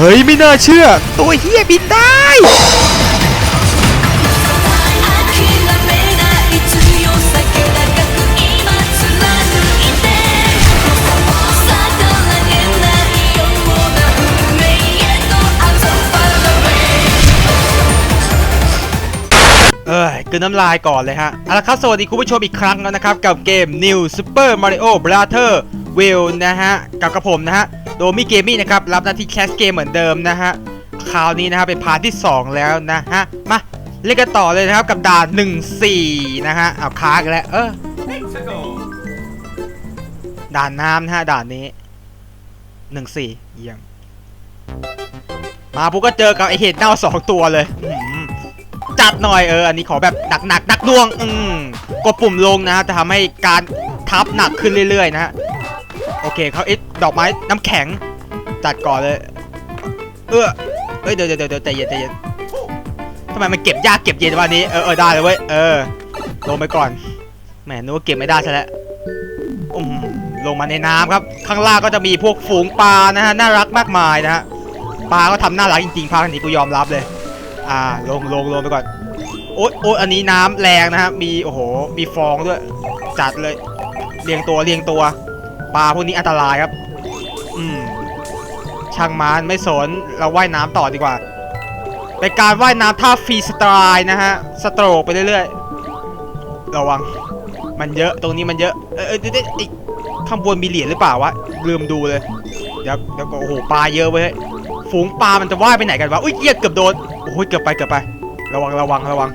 เฮ้ยไม่น่าเชื่อ ตัวเฮียบินได้ เออยกลืนน้ำลายก่อนเลยฮะเอาละครับ สวัสดีคุณผู้ชมอีกครั้งแล้วนะครับ กับเกม New Super Mario Brother w i l l นะฮะกับกระผมนะฮะโดมิเกมมี่นะครับรับหน้าที่แคสเกมเหมือนเดิมนะฮะคราวนี้นะฮะเป็นพาร์ทที่ 2 แล้วนะฮะมาเล่นกันต่อเลยนะครับกับด่าน1-4 นะฮะเอาค้างแล้วเออด่านน้ำนะฮะด่านนี้1-4เยี่ยมมาปุ๊บก็เจอกับไอเห็ดเน่าสองตัวเลยจัดหน่อยเอออันนี้ขอแบบหนักหนักหนักหน่วง อืมกดปุ่มลงนะฮะจะทำให้การทับหนักขึ้นเรื่อยๆนะฮะ อเคเขาเอ็ดดอกไม้น้ำแข็งจัดก่อนเลย เออเอ้ยเดี๋ยวเดี๋ยวเดี๋ยวใจเย็นใจเย็นทำไมมันเก็บยากเก็บเย็นวันนี้เออเออได้เลยเว้ยเออลงไปก่อนแหมนึกว่าเก็บไม่ได้ซะแล้วอืมลงมาในน้ำครับ ข้างล่างก็จะมีพวกฝูงปลานะฮะน่ารักมากมายนะฮะปลาก็ทำน่ารักจริงๆภาคนี้กูยอมรับเลย อ่าลงลงลงไปก่อนโอ๊ยโอ๊ยอันนี้น้ำแรงนะฮะมีโอ้โหมีฟองด้วยจัดเลยเรียงตัวเรียงตัว ปลาพวกนี้อันตรายครับ อืมช่างมันไม่สน เราว่ายน้ำต่อดีกว่า เป็นการว่ายน้ำท่าฟรีสไตล์นะฮะ สโตรกไปเรื่อยๆ ระวัง มันเยอะ ตรงนี้มันเยอะ เออเออเดี๋ยวเดี๋ยวไอ้ข้างบนมีเหรียญหรือเปล่าวะ ลืมดูเลย เดี๋ยวเดี๋ยวก็โอ้โห ปลาเยอะเว้ย ฝูงปลามันจะว่ายไปไหนกันวะ อุ้ยเหี้ยเกือบโดน โอ้ยเกือบไปเกือบไป ระวังระวังระวัง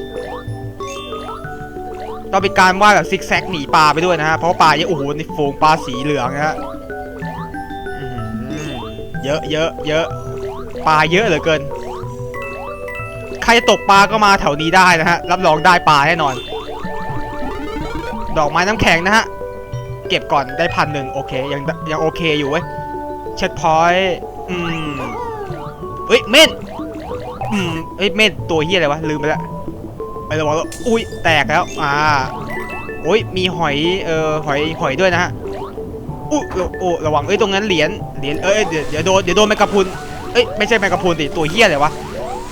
ต้องเป็นการว่ายแบบซิกแซกหนีปลาไปด้วยนะฮะ เพราะปลาเยอะโอ้โหนี่ฝูงปลาสีเหลืองนะฮะเยอะเยอะเยอะปลาเยอะเหลือเกิน ใครจะตกปลาก็มาแถวนี้ได้นะฮะ รับรองได้ปลาแน่นอน ดอกไม้น้ำแข็งนะฮะ เก็บก่อนได้พันหนึ่งโอเค ยังยังโอเคอยู่เว้ย เช็ดพอยต์อืมเฮ้ยเม่นอืมเฮ้ยเม่นตัวเฮียอะไรวะ ลืมไปแล้ว ระวังอุ้ยแตกแล้วอ่าโอ้ยมีหอยเอ่อหอยหอยด้วยนะฮะอุ้ยโอ้ระวังเอ้ยตรงนั้นเหรียญเหรียญเอ้ยเดี๋ยวเดี๋ยวโดนเดี๋ยวโดนแมงกะพรุนเอ้ยไม่ใช่แมงกะพรุนดิตัวเฮี้ยอะไรวะ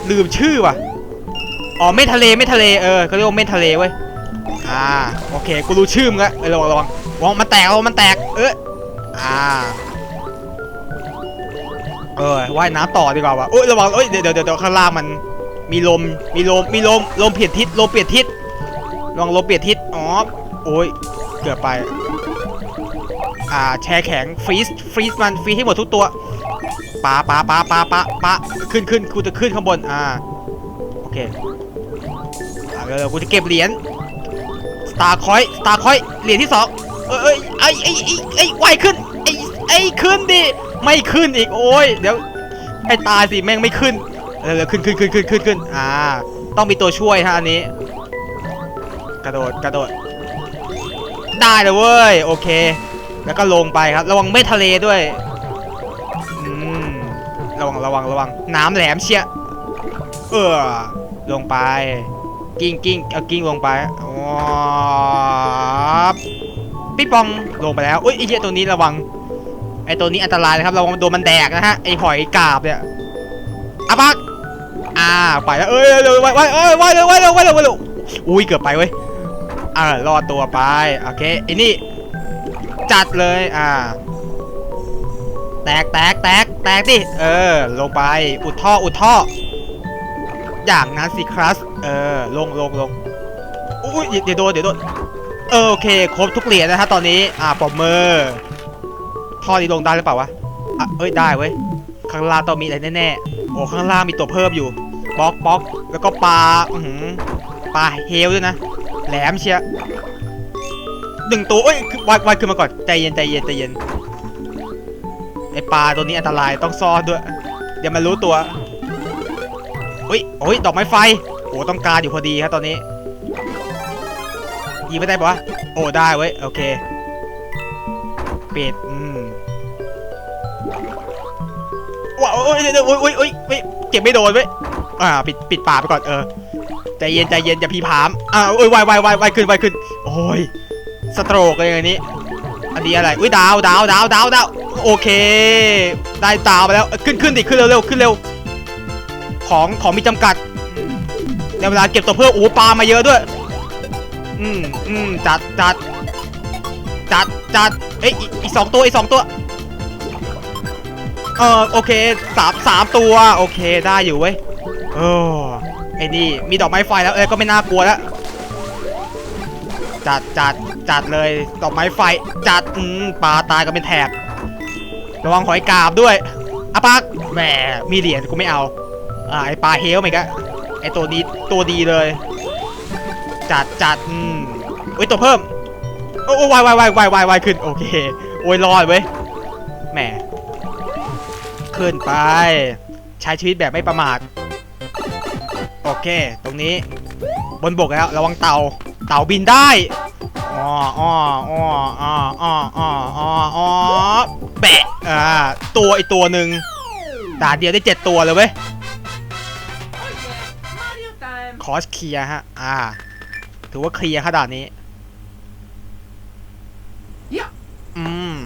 ลืมชื่อว่ะอ๋อเม่ทะเลเม่ทะเลเออเขาเรียกว่าเม่ทะเลเว้ยอ่าโอเคกูรู้ชื่อมึงแล้วเอ้ยระวังระวังระวังมันแตกระวังมันแตกเอออ่าเออว่ายน้ำต่อดีกว่าวะเอ้ยระวังเอ้ยเดี๋ยวเดี๋ยวเดี๋ยวข้างล่างมัน มีลม มีลม มีลม ลมเปลี่ยนทิศ ลมเปลี่ยนทิศระวังลมเปลี่ยนทิศ อ๋อ โอ้ย เกือบไป อ่า แช่แข็ง ฟรีซฟรีซมัน ฟรีให้หมดทุกตัวปาปาปาปาปาปาขึ้นขึ้นกูจะขึ้นข้างบน อ่า โอเคอ่าเร็วๆกูจะเก็บเหรียญ สตาร์คอย สตาร์คอย เหรียญที่สองเอ้ยเอ้ยไอ้ไอ้ไอ้ไอ้ไวขึ้น ไอ้ไอ้ขึ้นดิ ไม่ขึ้นอีก โอ้ย เดี๋ยว ให้ตายสิ แม่งไม่ขึ้น เร็วๆขึ้นขึ้นขึ้นขึ้นขึ้นขึ้นอ่า ต้องมีตัวช่วยฮะอันนี้ กระโดดกระโดด ได้เลยเว้ยโอเค แล้วก็ลงไปครับ ระวังไม่ทะเลด้วยอืมระวังระวังระวัง น้ำแหลมเชียเออลงไป กิ้งกิ้งเอากิ้งลงไปว้าวปิ๊ปองลงไปแล้วอุ้ยไอ้เหี้ยตัวนี้ระวังไอ้ตัวนี้อันตรายนะครับเราโดนมันแดกนะฮะไอ้หอยกาบเนี่ยอาบัก อ่าไปแล้วเอ้ยเร็วไว้ไว้เอ้ยไว้เร็วไว้เร็วไว้เร็วไว้เร็วอุ้ยเกือบไปเว้ยอ่ารอดตัวไปโอเคไอ้นี่จัดเลยอ่า แตกแตกแตกแตกดิเออ ลงไปอุดท่ออุดท่อ อย่างนั้นสิครับเออลงลงลงอุ้ยเดี๋ยวโดนเดี๋ยวโดนเออโอเคครบทุกเหรียญนะฮะตอนนี้อ่าปอมมือท่อนี้ลงได้หรือเปล่าวะอะเอ้ยได้เว้ยข้างล่างต้องมีอะไรแน่ๆโอ้ข้างล่างมีตัวเพิ่มอยู่ บล็อกบล็อกแล้วก็ปลาอือหือปลาเฮลด้วยนะ แหลมเชียหนึ่งตัวเอ้ยวายวายขึ้นมาก่อน ใจเย็นใจเย็นใจเย็นไอปลาตัวนี้อันตรายต้องซ่อนด้วย เดี๋ยวมันรู้ตัวอุ้ยโอ้ยดอกไม้ไฟ โอ้ต้องการอยู่พอดีครับตอนนี้ยิงไม่ได้ปะโอ้ได้เว้ยโอเคเปิดอืมว้าวโอ้ยเดี๋ยวโอ้ยโอ้ยโอ้ยเก็บไม่โดนเว้ย อ่าปิดปิดป่าไปก่อนเออใจเย็นใจเย็นอย่าพีผามอ่าโอ้ยไวไวไวไวขึ้นไวขึ้น โอ้ยสโตรกอะไรอย่างนี้ อันนี้อะไรอุ้ยดาวดาวดาวดาวดาวโอเค ได้ตามมาแล้วขึ้นขึ้นดิขึ้นเร็วๆขึ้นเร็วของของมีจำกัดในเวลาเก็บตัวเพิ่มโอ้ปลามาเยอะด้วย อืมอืมจัดจัดจัดจัดเอ้ยอีกอีกสองตัวอีกสองตัวเออโอเคสามสามตัว โอเคได้อยู่เว้ย โอ้ไอ้นี่มีดอกไม้ไฟแล้วเอ้ยก็ไม่น่ากลัวแล้วจัดจัดจัดเลยดอกไม้ไฟจัดอืมปลาตายกันเป็นแถบระวังหอยกาบด้วยอะปักแหมมีเหรียญกูไม่เอาอ่าไอปลาเฮลไหมกะไอตัวนี้ตัวดีเลย จัดจัดอืมเฮ้ยตัวเพิ่มโอ้โอ้วายวายวายวายวายวายขึ้นโอเคโอ้ยรอดเว้ยแหมขึ้นไป ใช้ชีวิตแบบไม่ประมาท โอเค ตรงนี้ บนบกแล้ว ระวังเต่า เต่าบินได้อ๋ออ๋ออ๋ออ๋ออ๋ออ๋ออ๋ออ๋อแปะอ่าตัวอีกตัวหนึ่งด่าเดียวได้เจ็ดตัวเลยเว้ย คอสเคลียร์ฮะ อ่า ถือว่าเคลียร์ค่ะดานนี้ยะอืม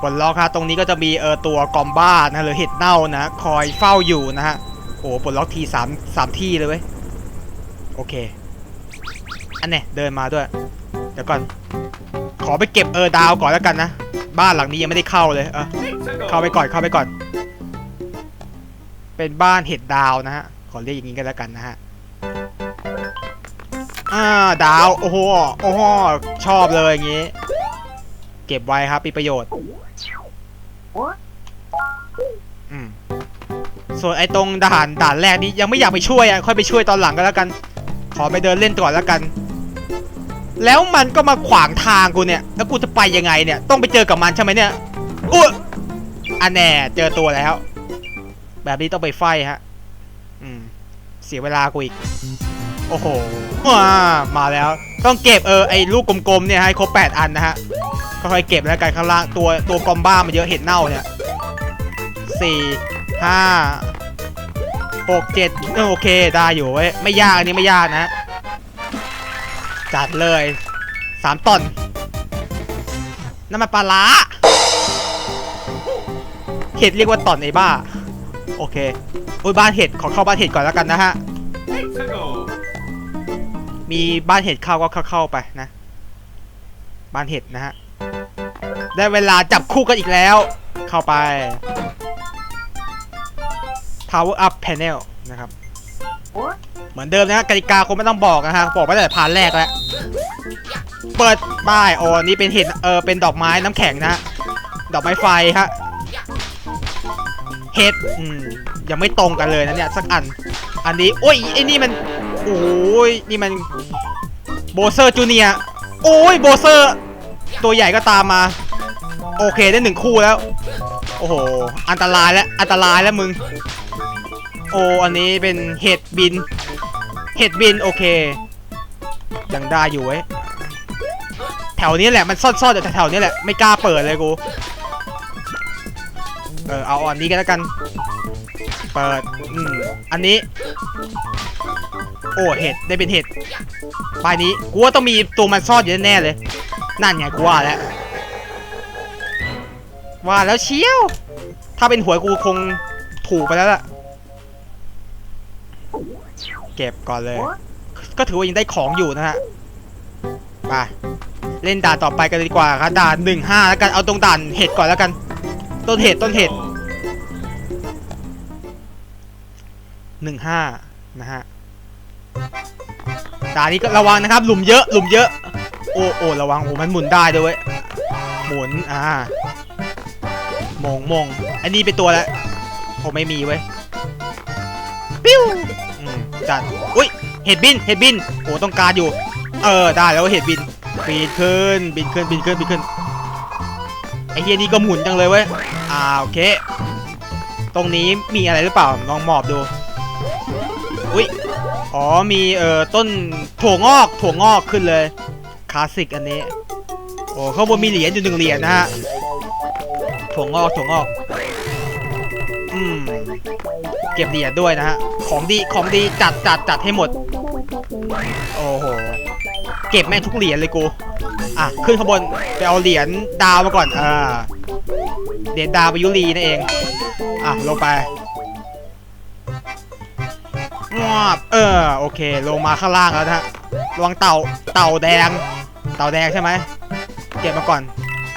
ปลดล็อกครับตรงนี้ก็จะมีเออตัวกอมบ้านะหรือเห็ดเน่านะคอยเฝ้าอยู่นะฮะโอ้ปลดล็อกทีสามสามที่เลยเว้ยโอเค อันเนี้ยเดินมาด้วย เดี๋ยวก่อน ขอไปเก็บเออดาวก่อนแล้วกันนะ บ้านหลังนี้ยังไม่ได้เข้าเลยเออเข้าไปก่อนเข้าไปก่อน เป็นบ้านเห็ดดาวนะฮะขอเรียกอย่างนี้กันแล้วกันนะฮะอ่าดาว โอ้โหโอ้โหชอบเลยอย่างนี้ เก็บไว้ครับมีประโยชน์ อืมส่วนไอ้ตรงด่านด่านแรกนี้ยังไม่อยากไปช่วยอะค่อยไปช่วยตอนหลังก็แล้วกัน ขอไปเดินเล่นก่อนแล้วกัน แล้วมันก็มาขวางทางกูเนี่ย แล้วกูจะไปยังไงเนี่ย ต้องไปเจอกับมันใช่ไหมเนี่ยอุ้ยอันแน่เจอตัวแล้ว แบบนี้ต้องไปไฟฮะ อืม เสียเวลากูอีก โอ้โหว้ามาแล้ว ต้องเก็บเออไอ้ลูกกลมๆเนี่ยให้ครบ8 อันนะฮะค่อยๆเก็บแล้วกันข้างล่างตัวตัวกอมบ้ามันเยอะเห็ดเน่าเนี่ยสี่ห้าหกเจ็ดเออโอเคได้อยู่เว้ยไม่ยากอันนี้ไม่ยากนะ จัดเลยสามตอนน้ำมันปลาร้าเห็ดเรียกว่าตอนไอ้บ้า โอเคโอ้ยบ้านเห็ดขอเข้าบ้านเห็ดก่อนแล้วกันนะฮะ มีบ้านเห็ดเข้าก็เข้าไปนะ บ้านเห็ดนะฮะ ได้เวลาจับคู่กันอีกแล้ว เข้าไป power up panel นะครับ เหมือนเดิมนะฮะกติกาคงไม่ต้องบอกนะฮะ บอกไปตั้งแต่พาร์ทแรกแล้ว เปิดป้ายอ๋อนี่เป็นเห็ด เออ เป็นดอกไม้น้ำแข็งนะฮะดอกไม้ไฟฮะ เห็ด อืม ยังไม่ตรงกันเลยนะเนี่ย สักอัน อันนี้โอ้ยไอ้นี่มัน โอ้ยนี่มันโบเซอร์จูเนียโอ้ยโบเซอร์ ตัวใหญ่ก็ตามมา โอเคได้หนึ่งคู่แล้ว โอ้โห อันตรายแล้ว อันตรายแล้วมึง โอ้อันนี้เป็นเห็ดบิน เห็ดบิน โอเค ยังได้อยู่เว้ยแถวนี้แหละ มันซ่อนๆอยู่แถวนี้แหละ ไม่กล้าเปิดเลยกู เออ เอาอันนี้กันแล้วกัน เปิด อืม อันนี้ อ้เห็ดได้เป็นเห็ดใบนี้กูว่าต้องมีตัวมันซ่อนอยู่แน่เลย นั่นไงกูว่าแล้วว่าแล้วเชียว ถ้าเป็นหัวกูคงถูกไปแล้วล่ะ เก็บก่อนเลย ก็ถือว่ายังได้ของอยู่นะฮะไปเล่นด่านต่อไปกันดีกว่าครับด่านหนึ่งห้าแล้วกันเอาตรงด่านเห็ดก่อนแล้วกัน ต้นเห็ดต้นเห็ดหนึ่งห้านะฮะ ด่านนี้ก็ระวังนะครับ หลุมเยอะ หลุมเยอะ โอ้โอ้ระวังโอ้มันหมุนได้ด้วยเวยหมุน อ่ามงมงอันนี้เป็นตัวแล้วโอ้ไม่มีเว้ย ปิ้วอืมจัด อุ้ย เห็ดบิน เห็ดบิน โอ้ต้องการอยู่ เออ ได้แล้วเห็ดบิน บินขึ้น บินขึ้น บินขึ้น บินขึ้น ไอ้เฮียนี่ก็หมุนจังเลยเว้ย อ่า โอเค ตรงนี้มีอะไรหรือเปล่า ลองหมอบดู อุ้ย อ๋อมีเอ่อต้นถั่วงอกถั่วงอกขึ้นเลยคลาสสิกอันนี้โอ้ข้างบนมีเหรียญอยู่หนึ่งเหรียญนะฮะถั่วงอกถั่วงอกอืมเก็บเหรียญด้วยนะฮะของดีของดีจัดจัดจัดให้หมดโอ้โหเก็บแม่งทุกเหรียญเลยกูอะขึ้นข้างบนไปเอาเหรียญดาวมาก่อนอ่าเหรียญดาวไปยุรีนั่นเองอะลงไป งวบเออโอเค ลงมาข้างล่างแล้วนะฮะระวังเต่าเต่าแดง เต่าแดงใช่ไหมเก็บมาก่อน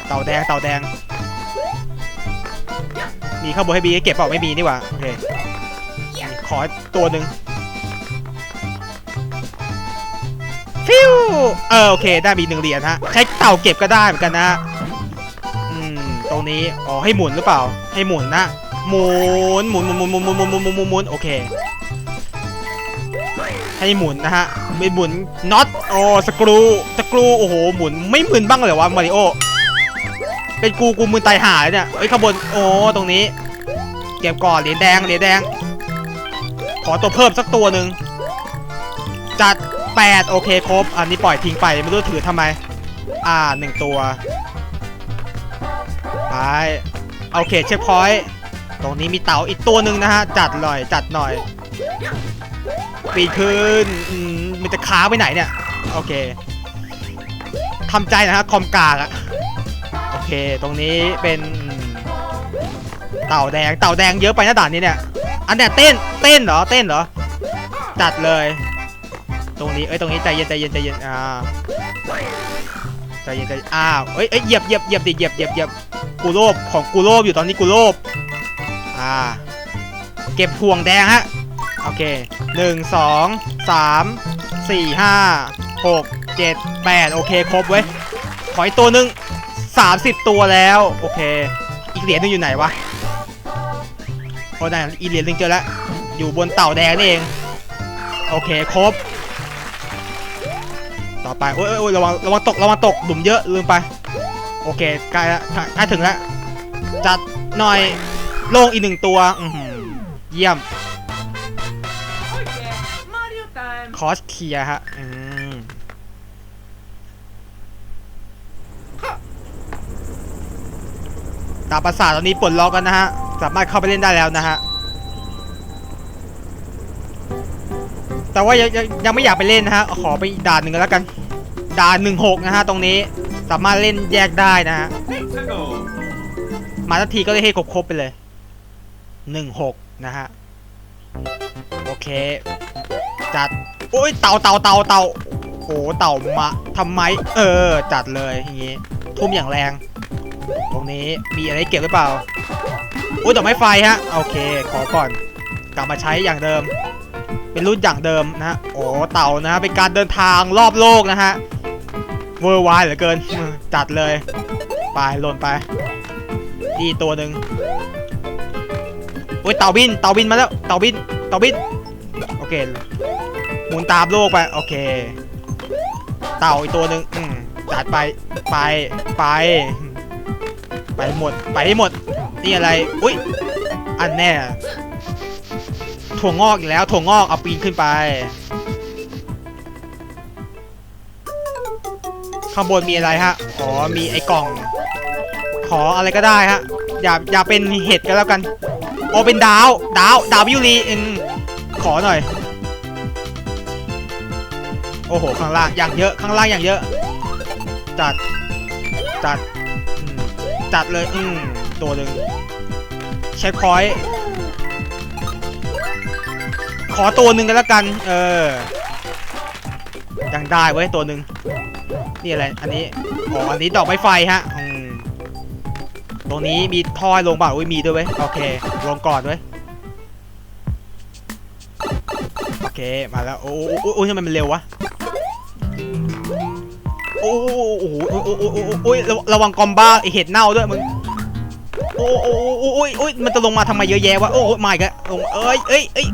เต่าแดงเต่าแดง มีข้างบนให้บีให้เก็บเปล่าไม่มีนี่หว่าโอเคขอตัวหนึ่งฟิวเออโอเค ได้มีหนึ่งเหรียญฮะใช้เต่าเก็บก็ได้เหมือนกันนะอืมตรงนี้อ๋อให้หมุนหรือเปล่า ให้หมุนนะหมุนหมุนหมุนหมุนหมุนหมุนหมุนหมุนหมุนโอเค ให้หมุนนะฮะไม่หมุนน็อตโอ้สกรูสกรูโอ้โหหมุนไม่หมึนบ้างเลยวะมาริโอเป็นกูกูมึนตายหาเลยเนี่ยเอ้ยข้างบนโอ้ตรงนี้ เก็บก่อนเหรียญแดงเหรียญแดง ขอตัวเพิ่มสักตัวหนึ่งจัด8โอเคครบ อันนี้ปล่อยทิ้งไปไม่รู้ถือทำไม อ่าหนึ่งตัวไปโอเคเช็คพอยต์ตรงนี้มีเต่าอีกตัวหนึ่งนะฮะ จัดหน่อยจัดหน่อย ปีนขึ้นอืมมันจะค้าไปไหนเนี่ย โอเคทำใจนะฮะคอมกากอะโอเค ตรงนี้เป็นเต่าแดง เต่าแดงเยอะไปน้าด่านนี้เนี่ย อันเนี้ยเต้น เต้นเหรอ เต้นเหรอ จัดเลย ตรงนี้ เอ้ย ตรงนี้ใจเย็นใจเย็นใจเย็น อ่า ใจเย็นใจอ้าวเอ้ยเอ้ย เหยียบเหยียบเหยียบดิเหยียบเหยียบเหยียบกูโลภของกูโลภอยู่ตอนนี้กูโลภอ่า เก็บห่วงแดงฮะ โอเคหนึ่งสองสามสี่ห้าหกเจ็ดแปดโอเคครบเว้ยขออีกตัวหนึ่งสามสิบตัวแล้ว โอเค อีกเหรียญนึงอยู่ไหนวะโอ้ได้อีเหรียญนึงเจอแล้ว อยู่บนเต่าแดงนี่เอง โอเคครบ ต่อไป โอ้ยโอ้ยระวังระวังตกระวังตกหลุมเยอะลืมไป โอเคใกล้ละใกล้ถึงแล้วจัดหน่อย โล่งอีกหนึ่งตัวเยี่ยม อสเคลียฮะ อืมตามประสาทตอนนี้ปลดล็อกกันนะฮะ สามารถเข้าไปเล่นได้แล้วนะฮะ แต่ว่ายังยังไม่อยากไปเล่นนะฮะ ขอไปอีกด่านหนึ่งก็แล้วกัน ด่านหนึ่งหกนะฮะ ตรงนี้สามารถเล่นแยกได้นะฮะ มาทันทีก็ได้ให้ครบๆไปเลยหนึ่งหกนะฮะ โอเค จัด โอ้ยเต่าเต่าเต่าเต่าโอ้เต่ามาทำไม เออ จัดเลยอย่างงี้ทุ่มอย่างแรง ตรงนี้มีอะไรเก็บหรือเปล่าโอ้ยดอกไม้ไฟฮะ โอเค ขอก่อน กลับมาใช้อย่างเดิม เป็นรุ่นอย่างเดิมนะฮะโอ้เต่านะฮะเป็นการเดินทางรอบโลกนะฮะเวอร์ไวเหลือเกิน จัดเลยไปหล่นไปนี่ตัวหนึ่งโอ้ยเต่าบินเต่าบินมาแล้วเต่าบินเต่าบินโอเค หมุนตามโลกไป โอเค เต่าอีกตัวหนึ่งอืมจัดไปไปไป ไปหมดไปให้หมด นี่อะไร อุ้ยอันแน่ถั่วงอกอีกแล้วถั่วงอกเอาปีนขึ้นไป ข้างบนมีอะไรฮะอ๋อมีไอ้กล่อง ขออะไรก็ได้ฮะ อย่าอย่าเป็นเห็ดก็แล้วกัน โอเป็นดาว ดาว ดาววิวรีอืมขอหน่อย โอ้โห ข้างล่างอย่างเยอะ ข้างล่างอย่างเยอะ จัด จัด จัดเลย อืม ตัวหนึ่งเช็คพอยต์ขอตัวหนึ่งกันแล้วกัน เออ ยังได้เว้ยตัวหนึ่งนี่อะไร อันนี้ อ๋อ อันนี้ดอกไม้ไฟฮะ อืม ตรงนี้มีท่อลงเปล่าอุ้ยมีด้วยเว้ย โอเค ลงก่อนเว้ย โอเค มาแล้ว โอ้โอ้โอ้โอ้ทำไมมันเร็ววะ โอ้โหโอ้ยระวังกอมบ้าไอเห็ดเน่าด้วยมึงโอ้โหโอ้ยโอ้ยมันจะลงมาทำไมเยอะแยะวะโอ้ยมาม่กันโเอ้ยเอ้ยเอ้ย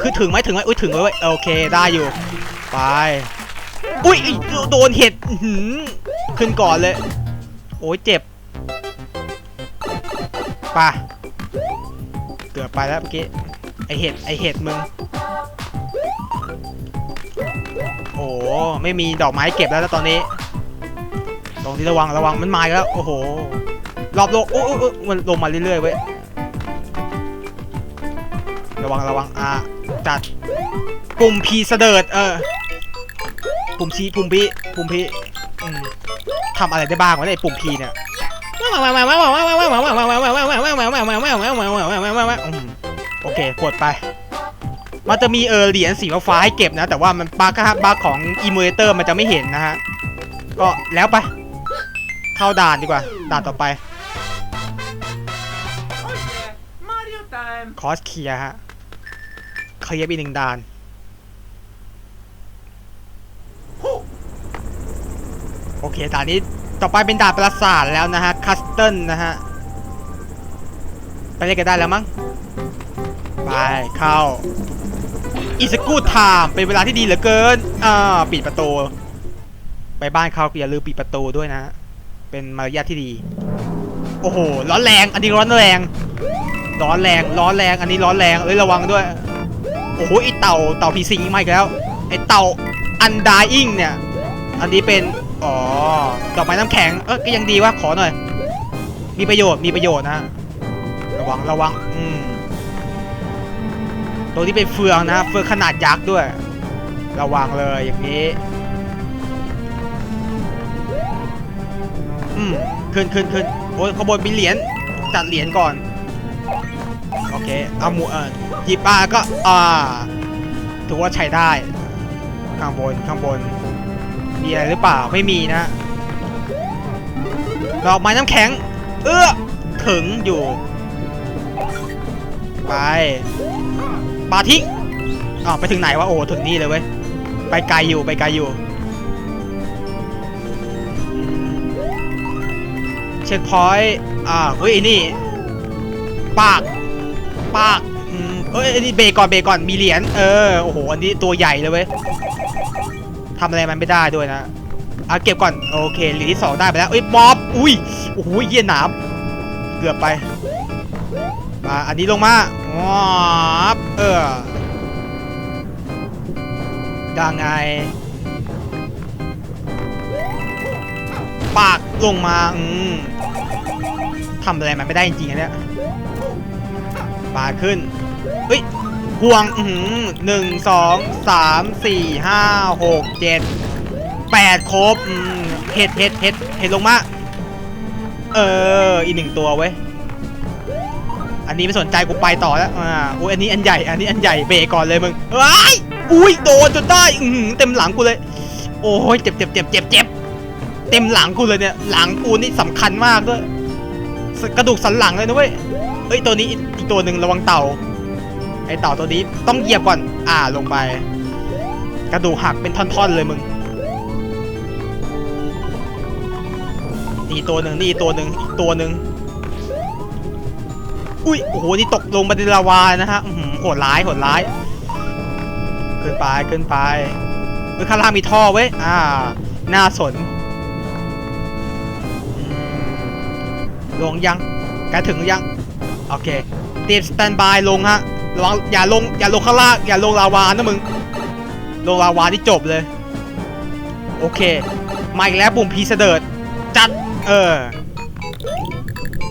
คือถึงไหมถึงไหมโอ้ยถึงเลยว้ยโอเคได้อยู่ไปอุ้ยโดนเห็ดขึ้นก่อนเลย โอ้ยเจ็บป่ะเกือบไปแล้วเมื่อกี้ไอเห็ดไอเห็ดมึง โอ้ไม่มีดอกไม้เก็บแล้วนะตอนนี้ ตรงที่ระวังระวังมันมาแล้ว โอ้โห รอบโลกโอ้โอ้มันลงมาเรื่อยๆเว้ย ระวังระวังอะจัด ปุ่มพีเสดิร์ดเออ ปุ่มชีปุ่มพีปุ่มพีทำอะไรได้บ้างวะเนี่ปุ่มพีเนี่ยโอเคปวดไป มันจะมีเออเหรียญสีฟ้าให้เก็บนะ แต่ว่ามันบั๊กฮะบั๊กของอิมูเลเตอร์มันจะไม่เห็นนะฮะ ก็แล้วไป เข้าด่านดีกว่า ด่านต่อไปคอสเคลียฮะเคลียร์อีกหนึ่งด่านโอเคด่านนี้ต่อไปเป็นด่านปราสาทแล้วนะฮะคัสเติลนะฮะไปเล่นกันได้แล้วมั้งไปเข้า อิสกูไทม์เป็นเวลาที่ดีเหลือเกินอ่าปิดประตู ไปบ้านเขาอย่าลืมปิดประตูด้วยนะ เป็นมารยาทที่ดี โอ้โห ร้อนแรง อันนี้ร้อนแรง ร้อนแรง ร้อนแรง อันนี้ร้อนแรงเลยระวังด้วย โอ้โห ไอเต่า เต่าพีซิงมาอีกแล้ว ไอเต่าอันดายิงเนี่ย อันนี้เป็น อ๋อ ดอกไม้น้ำแข็ง เออก็ยังดีว่าขอหน่อย มีประโยชน์ มีประโยชน์นะ ระวัง ระวัง อืม ตรงที่เป็นเฟืองนะเฟืองขนาดยักษ์ด้วย ระวังเลยอย่างนี้ อืมขึ้นขึ้นขึ้นโอ้ยขบวนมีเหรียญจัดเหรียญก่อน โอเค เอาหมูเออจีปลาก็ อ่า ถือว่าใช้ได้ ข้างบนข้างบน มีอะไรหรือเปล่า ไม่มีนะ ดอกไม้น้ำแข็ง เอื้อถึงอยู่ ไป มาธิอ้าไปถึงไหนวะโอ้ถึงนี่เลยเว้ยไปไกลอยู่ไปไกลอยู่ เช็คพอยต์อ่าเฮ้ยนี่ ปาก ปากเอ้ยนี่เบรก่อนเบรก่อนมีเหรียญเออโอ้โหอันนี้ตัวใหญ่เลยเว้ยทำอะไรมันไม่ได้ด้วยนะอะเก็บก่อนโอเคเหรียญที่สองได้ไปแล้วเอ้ยบอบอุ้ยโอ้โหเยี่ยหนามเกือบไปอ่าอันนี้ลงมา ว้าบเออยังไง ปากลงมาอืมทำอะไรมันไม่ได้จริงๆเนี่ยปาขึ้นเฮ้ยห่วงหนึ่งสองสามสี่ห้าหกเจ็ดแปดครบเห็ดเห็ดเห็ดเห็ดลงมา เออ อีกหนึ่งตัวเว้ย อันนี้ไม่สนใจกูไปต่อแล้วอ่าโอ้ยอันนี้อันใหญ่ อันนี้อันใหญ่เบรกก่อนเลยมึงว้ายอุ้ยโดนจนได้อืเต็มหลังกูเลย โอ้ยเจ็บเจ็บเจ็บเจ็บเจ็บเต็มหลังกูเลยเนี่ยหลังกูนี่สำคัญมากด้วยกระดูกสันหลังเลยนะเว้ยเอ้ยตัวนี้อีกตัวหนึ่งระวังเต่า ไอเต่าตัวนี้ต้องเหยียบก่อน อ่าลงไป กระดูกหักเป็นท่อนๆเลยมึงนี่ตัวหนึ่งนี่ตัวหนึ่งอีกตัวหนึ่ง อุ้ยโอ้โหนี่ตกลงมาในลาวานะฮะโหดร้ายโหดร้ายขึ้นไปขึ้นไปเฮ้ข้างล่างมีท่อเว้ยอ่าน่าสนลงยังใกล้ถึงยังโอเคเตรียมสแตนบายลงฮะระวังอย่าลงอย่าลงข้างล่างอย่าลงลาวานะมึงลงลาวาที่จบเลย โอเคมาอีกแล้วปุ่มพีเสดิร์ดจัดเออ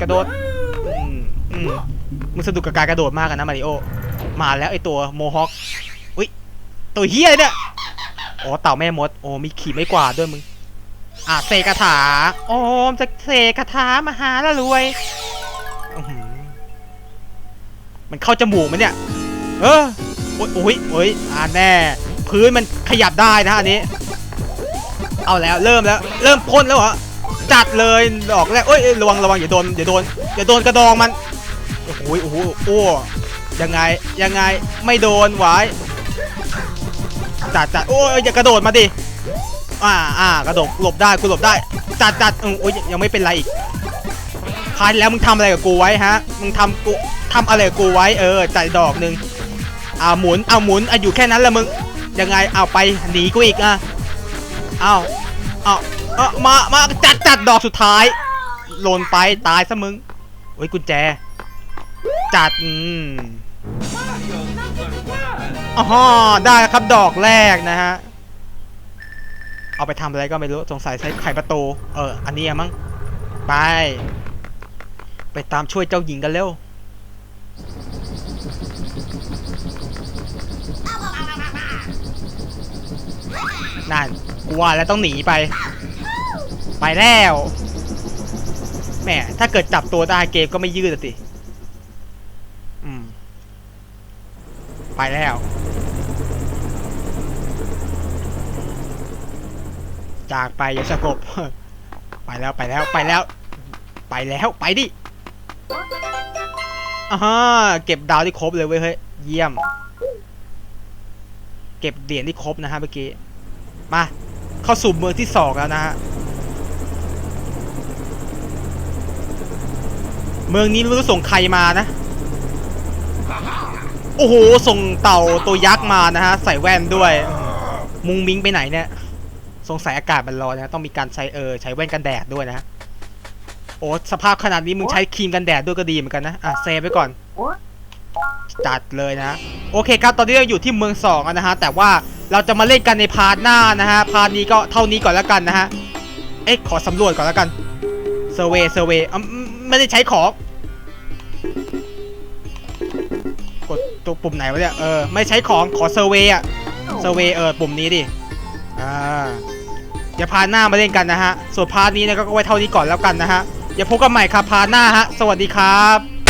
กระโดดอืมอืมมึงสนุกกับการกระโดดมากอะนะมาริโอ มาแล้วไอตัวโมฮอคอุ้ยตัวเฮียเนี่ยอ๋อเต่าแม่มดโอ้มีขี่ไม่กวาดด้วยมึงอะเสกคาถาโอ้มจะเสกคาถามหาละรวยมันเข้าจมูกมันเนี่ย เออโอ้ยโอ้ยโอ้ยอ่าแน่ พื้นมันขยับได้นะอันนี้ เอาแล้วเริ่มแล้ว เริ่มพ่นแล้วเหรอ จัดเลยดอกแรกเอ้ยเอ้ยระวังระวังอย่าโดนอย่าโดนอย่าโดนกระดองมันโอ้โหโอ้โหโอ้ยังไงยังไงไม่โดนหวายจัดจัดโอ้ยอย่ากระโดดมาดิอ่าอ่ากระโดดหลบได้กูหลบได้จัดจัดอืมโอ้ยยังไม่เป็นไรอีกคราวที่แล้วมึงทำอะไรกับกูไว้ฮะมึงทำกูทำอะไรกับกูไว้เออจัดดอกหนึ่งอ่าหมุนเอาหมุนอะอยู่แค่นั้นแหละมึงยังไงเอาไปหนีกูอีกอะเอาเอา เออมา มาจัดจัดดอกสุดท้ายหล่นไปตายซะมึงโอ้ยกุญแจ จัดอืมอ๋อได้แล้วครับดอกแรกนะฮะ เอาไปทำอะไรก็ไม่รู้สงสัยใช้ไขประตู เออ อันนี้อะมั้งไป ไปตามช่วยเจ้าหญิงกันเร็วนั่นกูว่าแล้วต้องหนีไป ไปแล้วแหมถ้าเกิดจับตัวได้เกมก็ไม่ยืดสิ อืม ไปแล้ว จากไปอย่าสงบไปแล้วไปแล้วไปแล้ว ไปแล้วไปดิอ่าฮะเก็บดาวที่ครบเลยเว้ยเฮ้ยเยี่ยม เก็บเหรียญที่ครบนะฮะเมื่อกี้ มา เข้าสู่เมืองที่สองแล้วนะฮะ เมืองนี้ไม่รู้ส่งใครมานะ โอ้โห ส่งเต่าตัวยักษ์มานะฮะ ใส่แว่นด้วย มุงมิงไปไหนเนี่ย สงสัยอากาศมันร้อนนะ ต้องมีการใช้เออใช้แว่นกันแดดด้วยนะ โอ้สภาพขนาดนี้มึงใช้ครีมกันแดดด้วยก็ดีเหมือนกันนะ อะเซฟไปก่อน จัดเลยนะ โอเคครับ ตอนนี้เราอยู่ที่เมืองสองแล้วนะฮะ แต่ว่าเราจะมาเล่นกันในพาร์ทหน้านะฮะ พาร์ทนี้ก็เท่านี้ก่อนแล้วกันนะฮะ เอ๊ะขอสำรวจก่อนแล้วกันเซอร์เวย์เซอร์เวย์อะ ไม่ได้ใช้ของ กดตัวปุ่มไหนวะเนี่ย เออ ไม่ใช้ของ ขอเซอร์เวย์อะเซอร์เวย์เออ ปุ่มนี้ดิ อ่า อย่าพาหน้ามาเล่นกันนะฮะ ส่วนพาร์ทนี้นะก็ไว้เท่านี้ก่อนแล้วกันนะฮะ อย่าพบกันใหม่ครับพาร์ทหน้าฮะ สวัสดีครับ